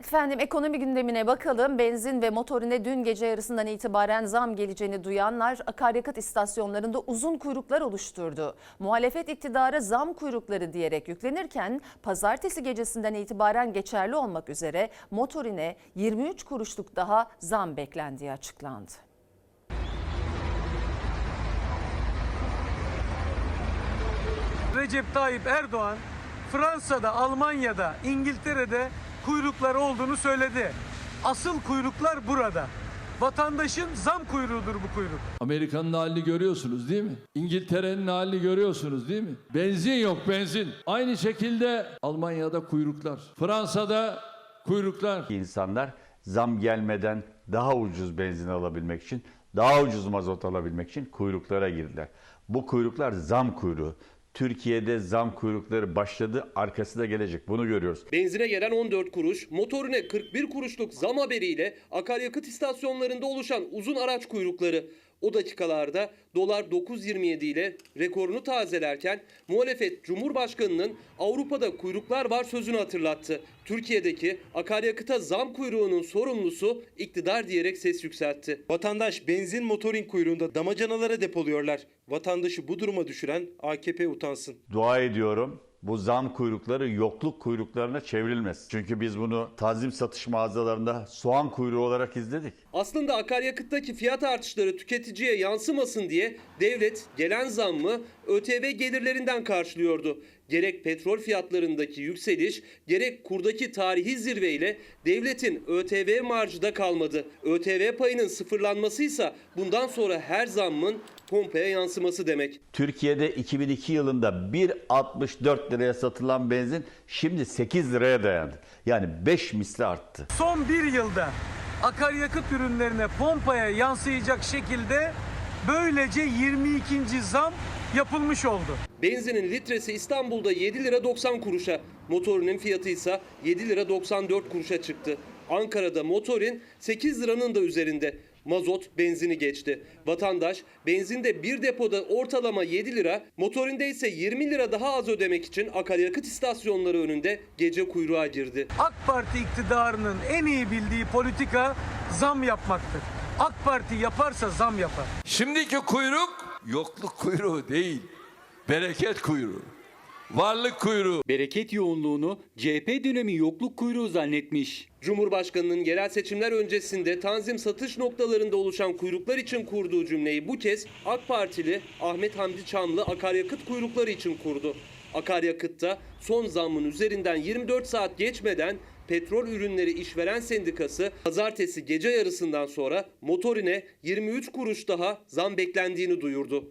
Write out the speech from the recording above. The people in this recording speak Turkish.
Efendim ekonomi gündemine bakalım. Benzin ve motorine dün gece yarısından itibaren zam geleceğini duyanlar akaryakıt istasyonlarında uzun kuyruklar oluşturdu. Muhalefet iktidara zam kuyrukları diyerek yüklenirken pazartesi gecesinden itibaren geçerli olmak üzere motorine 23 kuruşluk daha zam beklendiği açıklandı. Recep Tayyip Erdoğan Fransa'da, Almanya'da, İngiltere'de kuyruklar olduğunu söyledi. Asıl kuyruklar burada. Vatandaşın zam kuyruğudur bu kuyruk. Amerika'nın halini görüyorsunuz değil mi? İngiltere'nin halini görüyorsunuz değil mi? Benzin yok benzin. Aynı şekilde Almanya'da kuyruklar. Fransa'da kuyruklar. İnsanlar zam gelmeden daha ucuz benzin alabilmek için, daha ucuz mazot alabilmek için kuyruklara girdiler. Bu kuyruklar zam kuyruğu. Türkiye'de zam kuyrukları başladı, arkası da gelecek. Bunu görüyoruz. Benzine gelen 14 kuruş, motorine 41 kuruşluk zam haberiyle akaryakıt istasyonlarında oluşan uzun araç kuyrukları. O dakikalarda dolar 9.27 ile rekorunu tazelerken muhalefet Cumhurbaşkanı'nın Avrupa'da kuyruklar var sözünü hatırlattı. Türkiye'deki akaryakıta zam kuyruğunun sorumlusu iktidar diyerek ses yükseltti. Vatandaş benzin motorin kuyruğunda damacanalara depoluyorlar. Vatandaşı bu duruma düşüren AKP utansın. Dua ediyorum bu zam kuyrukları yokluk kuyruklarına çevrilmez. Çünkü biz bunu tanzim satış mağazalarında soğan kuyruğu olarak izledik. Aslında akaryakıttaki fiyat artışları tüketiciye yansımasın diye devlet gelen zammı ÖTV gelirlerinden karşılıyordu. Gerek petrol fiyatlarındaki yükseliş, gerek kurdaki tarihi zirveyle devletin ÖTV marjı da kalmadı. ÖTV payının sıfırlanması ise bundan sonra her zammın pompaya yansıması demek. Türkiye'de 2002 yılında 1.64 liraya satılan benzin şimdi 8 liraya dayandı. Yani 5 misli arttı. Son bir yılda akaryakıt ürünlerine pompaya yansıyacak şekilde böylece 22. zam yapılmış oldu. Benzinin litresi İstanbul'da 7 lira 90 kuruşa, motorinin fiyatı ise 7 lira 94 kuruşa çıktı. Ankara'da motorin 8 liranın da üzerinde. Mazot benzini geçti. Vatandaş benzinde bir depoda ortalama 7 lira, motorinde ise 20 lira daha az ödemek için akaryakıt istasyonları önünde gece kuyruğa girdi. AK Parti iktidarının en iyi bildiği politika zam yapmaktır. AK Parti yaparsa zam yapar. Şimdiki kuyruk yokluk kuyruğu değil. Bereket kuyruğu. Varlık kuyruğu. Bereket yoğunluğunu CHP dönemi yokluk kuyruğu zannetmiş. Cumhurbaşkanının yerel seçimler öncesinde tanzim satış noktalarında oluşan kuyruklar için kurduğu cümleyi bu kez AK Partili Ahmet Hamdi Çamlı akaryakıt kuyrukları için kurdu. Akaryakıtta son zammın üzerinden 24 saat geçmeden Petrol Ürünleri İşveren Sendikası pazartesi gece yarısından sonra motorine 23 kuruş daha zam beklendiğini duyurdu.